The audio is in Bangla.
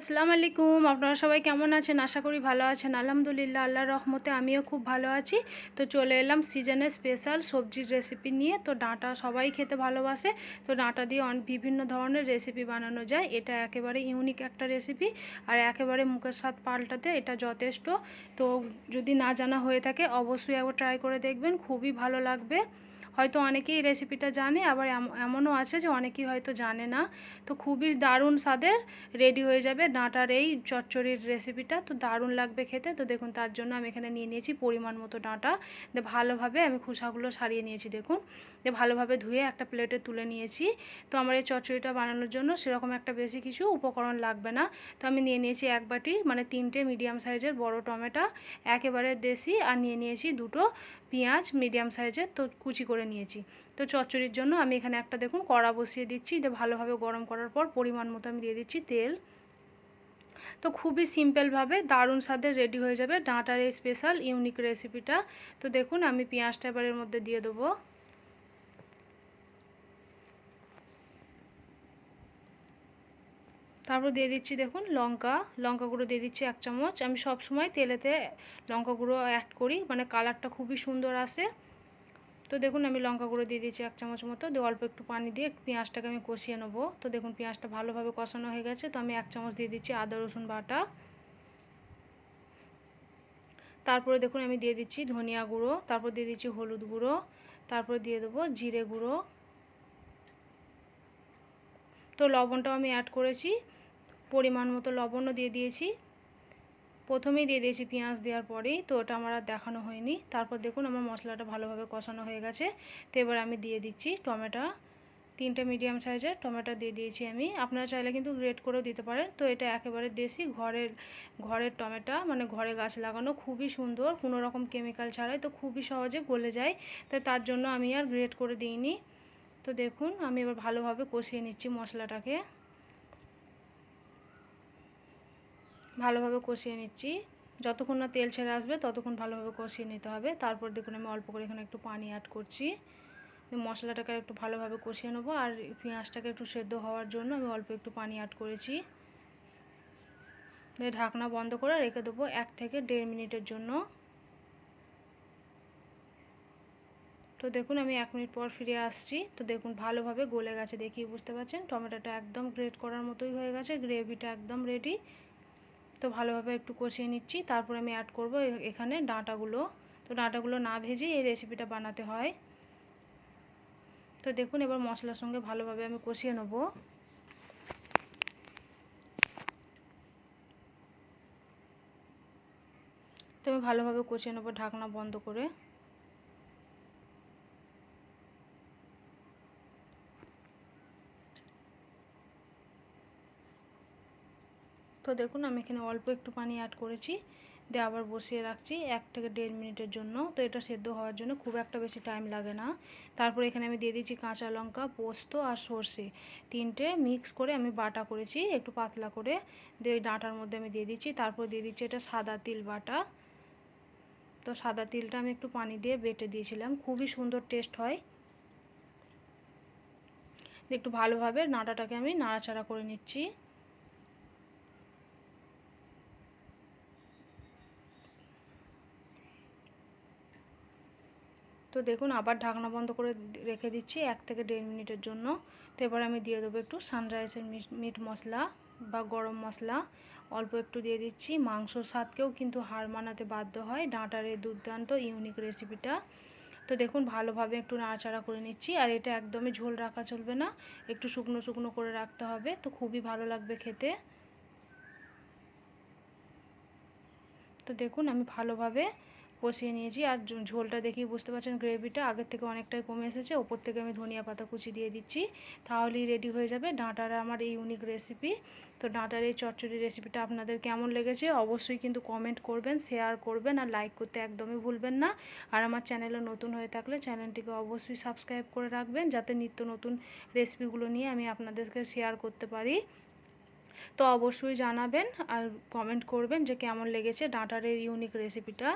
আসসালামু আলাইকুম। আপনারা সবাই কেমন আছেন? আশা করি ভালো আছেন। আলহামদুলিল্লাহ, আল্লাহর রহমতে আমিও খুব ভালো আছি। তো চলে এলাম সিজনের স্পেশাল সবজির রেসিপি নিয়ে। তো ডাঁটা সবাই খেতে ভালোবাসে। তো ডাঁটা দিয়ে অন বিভিন্ন ধরনের রেসিপি বানানো যায়। এটা একেবারে ইউনিক একটা রেসিপি আর একেবারে মুখের স্বাদ পাল্টাতে এটা যথেষ্ট। তো যদি না জানা হয়ে থাকে, অবশ্যই একবার ট্রাই করে দেখবেন। খুবই ভালো লাগবে। হয়তো অনেকেই এই রেসিপিটা জানে, আবার এমনও আছে যে অনেকেই হয়তো জানে না। তো খুবই দারুণ স্বাদের রেডি হয়ে যাবে ডাঁটার এই চচ্চড়ির রেসিপিটা তো দারুণ লাগবে খেতে। তো দেখুন, তার জন্য আমি এখানে নিয়ে নিয়েছি পরিমাণ মতো ডাঁটা। দিয়ে ভালোভাবে আমি খোসাগুলো সারিয়ে নিয়েছি, দেখুন। দিয়ে ভালোভাবে ধুয়ে একটা প্লেটে তুলে নিয়েছি। তো আমার এই চচ্চড়িটা বানানোর জন্য সেরকম একটা বেশি কিছু উপকরণ লাগবে না। তো আমি নিয়ে নিয়েছি এক বাটি মানে তিনটে মিডিয়াম সাইজের বড় টমেটো, একেবারে দেশি। আর নিয়ে নিয়েছি দুটো পেঁয়াজ মিডিয়াম সাইজের তো কুচি করে নিয়েছি। তো চচ্চড়ির জন্য আমি এখানে একটা দেখুন কড়া বসিয়ে দিচ্ছি। দিয়ে ভালোভাবে গরম করার পর পরিমাণ মতো আমি দিয়ে দিচ্ছি তেল। তো খুবই সিম্পলভাবে দারুণ স্বাদের রেডি হয়ে যাবে ডাঁটার এই স্পেশাল ইউনিক রেসিপিটা তো দেখুন আমি পেঁয়াজটা এবারের মধ্যে দিয়ে দেবো। তারপর দিয়ে দিচ্ছি দেখুন লঙ্কা। লঙ্কা গুঁড়ো দিয়ে দিচ্ছি এক চামচ। আমি সব সময় তেলেতে লঙ্কা গুঁড়ো অ্যাড করি। মানে কালারটা খুবই সুন্দর আসে। তো দেখুন, আমি লঙ্কা গুঁড়ো দিয়ে দিচ্ছি এক চামচ মতো। দিয়ে অল্প একটু পানি দিয়ে পেঁয়াজটাকে আমি কষিয়ে নেব। তো দেখুন, পেঁয়াজটা ভালোভাবে কষানো হয়ে গেছে। তো আমি এক চামচ দিয়ে দিচ্ছি আদা, রসুন বাটা। তারপরে দেখুন, আমি দিয়ে দিচ্ছি ধনিয়া গুঁড়ো। তারপর দিয়ে দিচ্ছি হলুদ গুঁড়ো। তারপর দিয়ে দেবো জিরে গুঁড়ো। তো লবণটাও আমি অ্যাড করেছি। পরিমাণ মতো লবণও দিয়ে দিয়েছি। প্রথমেই দিয়ে দিয়েছি পেঁয়াজ দেওয়ার পরেই, তো ওটা আমার আর দেখানো হয়নি। তারপর দেখুন আমার মশলাটা ভালোভাবে কষানো হয়ে গেছে। তো এবার আমি দিয়ে দিচ্ছি টমেটো, তিনটে মিডিয়াম সাইজের টমেটো দিয়ে দিয়েছি আমি। আপনারা চাইলে কিন্তু গ্রেট করেও দিতে পারেন। তো এটা একেবারে দেশি ঘরের ঘরের টমেটো মানে ঘরে গাছ লাগানো খুবই সুন্দর, কোনো রকম কেমিক্যাল ছাড়াই, তো খুবই সহজে গলে যায়। তো তার জন্য আমি আর গ্রেট করে দিইনি। তো দেখুন আমি এবার ভালোভাবে কষিয়ে নিচ্ছি মশলাটাকে। ভালোভাবে কষিয়ে নিচ্ছি। যতক্ষণ না তেল ছেড়ে আসবে, ততক্ষণ ভালোভাবে কষিয়ে নিতে হবে। তারপর দেখুন আমি অল্প করে এখানে একটু পানি অ্যাড করছি। মশলাটাকে একটু ভালোভাবে কষিয়ে নেব। আর পেঁয়াজটাকে একটু সেদ্ধ হওয়ার জন্য আমি অল্প একটু পানি অ্যাড করেছি। দিয়ে ঢাকনা বন্ধ করে রেখে দেবো এক থেকে দেড় মিনিটের জন্য। তো দেখুন আমি এক মিনিট পর ফিরে আসছি। তো দেখুন ভালোভাবে গলে গেছে দেখিয়ে বুঝতে পারছেন। টমেটোটা একদম গ্রেট করার মতোই হয়ে গেছে। গ্রেভিটা একদম রেডি তো ভালোভাবে একটু কষিয়ে নিচ্ছি। তারপর আমি অ্যাড করব এখানে ডাঁটাগুলো। তো ডাঁটাগুলো না ভেজে এই রেসিপিটা বানাতে হয়। তো দেখুন, এবার মশলার সঙ্গে ভালোভাবে আমি কষিয়ে নেব। তো আমি ভালোভাবে কষিয়ে নেব ঢাকনা বন্ধ করে। তো দেখুন, আমি এখানে অল্প একটু পানি অ্যাড করেছি। দিয়ে আবার বসিয়ে রাখছি এক থেকে দেড় মিনিটের জন্য। তো এটা সেদ্ধ হওয়ার জন্য খুব একটা বেশি টাইম লাগে না। তারপর এখানে আমি দিয়ে দিচ্ছি কাঁচা লঙ্কা, পোস্ত আর সর্ষে। তিনটে মিক্স করে আমি বাটা করেছি একটু পাতলা করে। দিয়ে ডাঁটার মধ্যে আমি দিয়ে দিচ্ছি। তারপর দিয়ে দিচ্ছি এটা সাদা তিল বাটা। তো সাদা তিলটা আমি একটু পানি দিয়ে বেটে দিয়েছিলাম। খুবই সুন্দর টেস্ট হয়। একটু ভালোভাবে নাড়াটাকে আমি নাড়াচাড়া করে নিচ্ছি। তো দেখুন, আবার ঢাকনা বন্ধ করে রেখে দিচ্ছি এক থেকে দেড় মিনিটের জন্য। তো এবার আমি দিয়ে দেবো একটু সানরাইসের মিট মশলা বা গরম মশলা। অল্প একটু দিয়ে দিচ্ছি। মাংসর স্বাদকেও কিন্তু হার মানাতে বাধ্য হয়। ডাঁটার এই দুর্দান্ত ইউনিক রেসিপিটা তো দেখুন, ভালোভাবে একটু নাড়াচাড়া করে নিচ্ছি। আর এটা একদমই ঝোল রাখা চলবে না। একটু শুকনো শুকনো করে রাখতে হবে। তো খুবই ভালো লাগবে খেতে। তো দেখুন, আমি ভালোভাবে কষিয়ে নিয়েছি আর ঝোলটা দেখি বুঝতে পারছেন গ্রেভিটা আগের থেকে অনেকটাই কমে এসেছে। ওপর থেকে আমি ধনিয়া পাতা কুচি দিয়ে দিচ্ছি। তাহলেই রেডি হয়ে যাবে ডাঁটার আমার এই ইউনিক রেসিপি তো ডাঁটার এই চচ্চড়ি রেসিপিটা আপনাদের কেমন লেগেছে অবশ্যই কিন্তু কমেন্ট করবেন শেয়ার করবেন আর লাইক করতে একদমই ভুলবেন না। আর আমার চ্যানেলে নতুন হয়ে থাকলে চ্যানেলটিকে অবশ্যই সাবস্ক্রাইব করে রাখবেন যাতে নিত্য নতুন রেসিপিগুলো নিয়ে আমি আপনাদেরকে শেয়ার করতে পারি। তো অবশ্যই জানাবেন আর কমেন্ট করবেন যে কেমন লেগেছে ডাঁটার এই ইউনিক রেসিপিটা